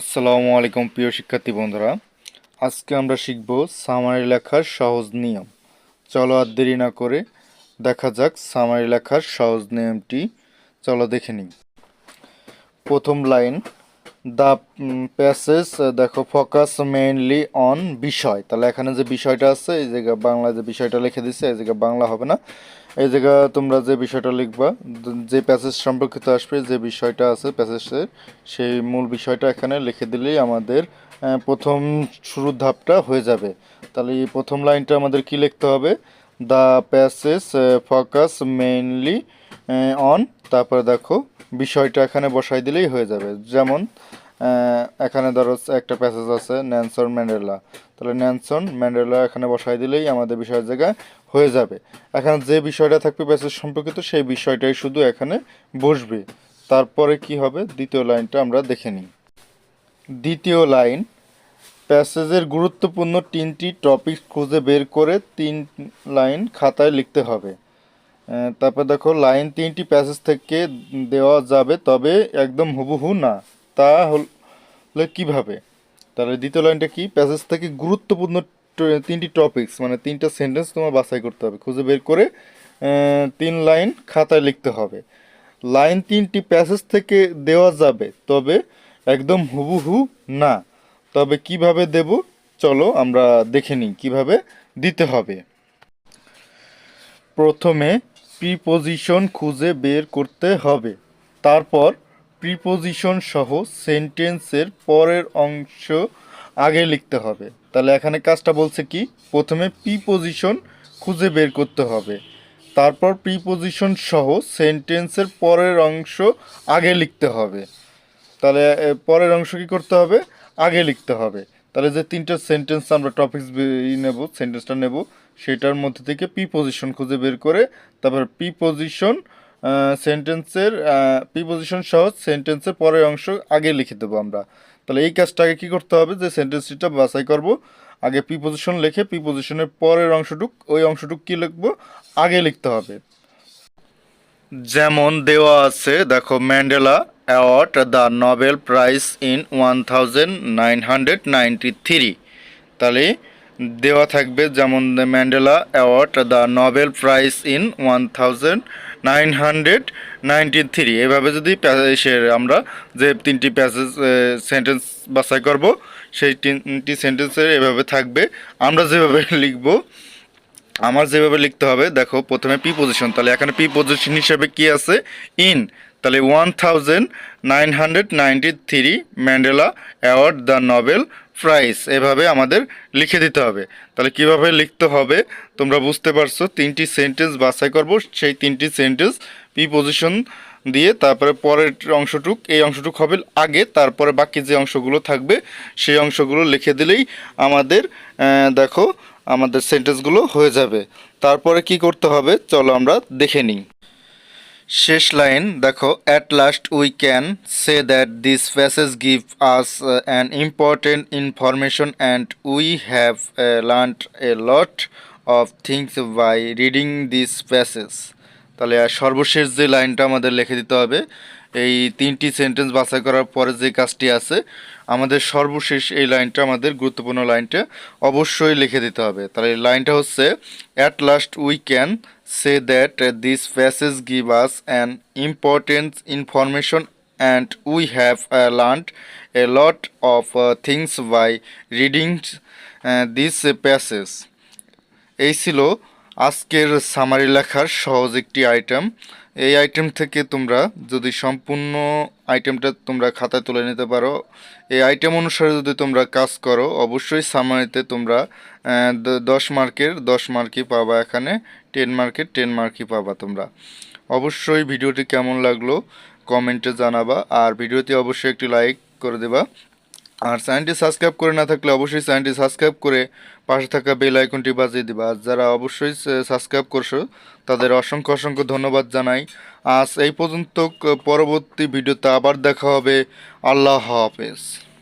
আসসালামু আলাইকুম, প্রিয় শিক্ষার্থী বন্ধুরা। আজকে আমরা শিখব সামারি লেখার সহজ নিয়ম। চলো আর দেরি না করে দেখা যাক সামারি লেখার সহজ নিয়মটি। চলো দেখে নিই। প্রথম লাইন দ্য প্যাসেজ দেখো ফোকাস মেইনলি অন বিষয়। তাহলে এখানে যে বিষয়টা আছে, এই জায়গা বাংলা যে বিষয়টা লিখে দিছে, এই জায়গা বাংলা হবে না। এই জায়গা তোমরা যে বিষয়টা লিখবা, যে প্যাসেজ সম্পর্কিত আসবে, যে বিষয়টা আছে প্যাসেজের সেই মূল বিষয়টা এখানে লিখে দিলেই আমাদের প্রথম শুরুর ধাপটা হয়ে যাবে। তাহলে প্রথম লাইনটা আমাদের কি লিখতে হবে? The passage focus mainly on তারপরে দেখো, বিষয়টা এখানে বসাই দিলেই হয়ে যাবে। যেমন এখানে ধরো একটা প্যাসেজ আছে ন্যানসন ম্যান্ডেলা। তাহলে ন্যানসন ম্যান্ডেলা এখানে বসাই দিলেই আমাদের বিষয়ের জায়গায় হয়ে যাবে। এখানে যে বিষয়টা থাকবে প্যাসেজ সম্পর্কিত, সেই বিষয়টাই শুধু এখানে বসবে। তারপরে কি হবে? দ্বিতীয় লাইনটা আমরা দেখে নিই। দ্বিতীয় লাইন, প্যাসেজের গুরুত্বপূর্ণ তিনটি টপিক খুঁজে বের করে তিন লাইন খাতায় লিখতে হবে। তারপর দেখো, লাইন তিনটি প্যাসেজ থেকে দেওয়া যাবে, তবে একদম হুবহু না। তা হলে কীভাবে? তাহলে দ্বিতীয় লাইনটা কি? প্যাসেজ থেকে গুরুত্বপূর্ণ তিনটি টপিকস মানে তিনটা সেন্টেন্স তোমার বাছাই করতে হবে। খুঁজে বের করে তিন লাইন খাতায় লিখতে হবে। লাইন তিনটি প্যাসেজ থেকে দেওয়া যাবে, তবে একদম হুবহু না। তবে কীভাবে দেব? চলো আমরা দেখে নিই কীভাবে দিতে হবে। প্রথমে প্রিপোজিশন খুঁজে বের করতে হবে। তারপর প্রিপোজিশন সহ সেন্টেন্সের পরের অংশ আগে লিখতে হবে। তাহলে এখানে কাজটা বলছে কি? প্রথমে প্রিপোজিশন খুঁজে বের করতে হবে। তারপর প্রিপোজিশন সহ সেন্টেন্সের পরের অংশ আগে লিখতে হবে। তাহলে পরের অংশ কি করতে হবে? আগে লিখতে হবে। তাহলে যে তিনটা সেন্টেন্স আমরা টপিকস নেব সেন্টেন্সটা নেব, সেটার মধ্যে থেকে পি পজিশন খুঁজে বের করে, তারপর পি পজিশন সেন্টেন্সের পি পজিশন সহ সেন্টেন্সের পরের অংশ আগে লিখে দেবো আমরা। তাহলে এই কাজটা আগে কী করতে হবে? যে সেন্টেন্সটা বাছাই করব। আগে পি পজিশন লিখে পি পজিশনের পরের অংশটুক, ওই অংশটুক কী লিখব? আগে লিখতে হবে। যেমন দেওয়া আছে, দেখো Mandela award the Nobel prize in one thousand nine hundred ninety three তাহলে দেওয়া থাকবে যেমন the Mandela award, the Nobel prize in one nine hundred ninety three. এভাবে যদি প্যাসেজের আমরা যে তিনটি প্যাসেজ সেন্টেন্স বাছাই করব, সেই তিনটি সেন্টেন্সের এভাবে থাকবে। আমরা যেভাবে লিখব, আমার যেভাবে লিখতে হবে, দেখো প্রথমে পি পজিশন, তাহলে এখানে পি পজিশন হিসেবে কি আছে? ইন, তাহলে one thousand nine hundred ninety three Mandela award the Nobel prize এভাবে আমাদের লিখে দিতে হবে। তাহলে কীভাবে লিখতে হবে? তোমরা বুঝতে পারছ, তিনটি সেন্টেন্স বাছাই করব। সেই তিনটি সেন্টেন্স পি পজিশন দিয়ে তারপরে পরের অংশটুক, এই অংশটুক হবে আগে, তারপরে বাকি যে অংশগুলো থাকবে, সেই অংশগুলো লিখে দিলেই আমাদের দেখো, আমাদের সেন্টেন্সগুলো হয়ে যাবে। তারপরে কি করতে হবে? চলো আমরা দেখে নিই। শেষ লাইন, দেখো at last we can say that this passage give us an important information and we have learned a lot of things by reading this passage তাহলে সর্বশেষ যে লাইনটা আমাদের লিখে দিতে হবে এই তিনটি সেন্টেন্স বাছাই করার পরে যে কাজটি আছে, আমাদের সর্বশেষ এই লাইনটা, আমাদের গুরুত্বপূর্ণ লাইনটা অবশ্যই লিখে দিতে হবে। তাহলে লাইনটা হচ্ছে at last we can say that this passage give us an important information and we have learned a lot of things by reading this passage এই ছিল আজকের সামারি লেখার সহজ একটি আইটেম এই আইটেম থেকে তোমরা যদি সম্পূর্ণ আইটেমটা তোমরা খাতায় তুলে নিতে পারো। এই আইটেম অনুসারে যদি তোমরা কাজ করো, অবশ্যই সামারিতে তোমরা দশ মার্কের, দশ মার্কই পাবা এখানে টেন মার্কের টেন মার্কই পাবা তোমরা। অবশ্যই ভিডিওটি কেমন লাগল কমেন্টে জানাবা। আর ভিডিওতে অবশ্যই একটি লাইক করে দেবা। আর চ্যানেলটি সাবস্ক্রাইব করে না থাকলে অবশ্যই চ্যানেলটি সাবস্ক্রাইব করে পাশে থাকা বেল আইকনটি বাজিয়ে দিবা। আর যারা অবশ্যই সাবস্ক্রাইব করছ, তাদের অসংখ্য অসংখ্য ধন্যবাদ জানাই। আজ এই পর্যন্ত পরবর্তী ভিডিওতে আবার দেখা হবে। আল্লাহ হাফেজ।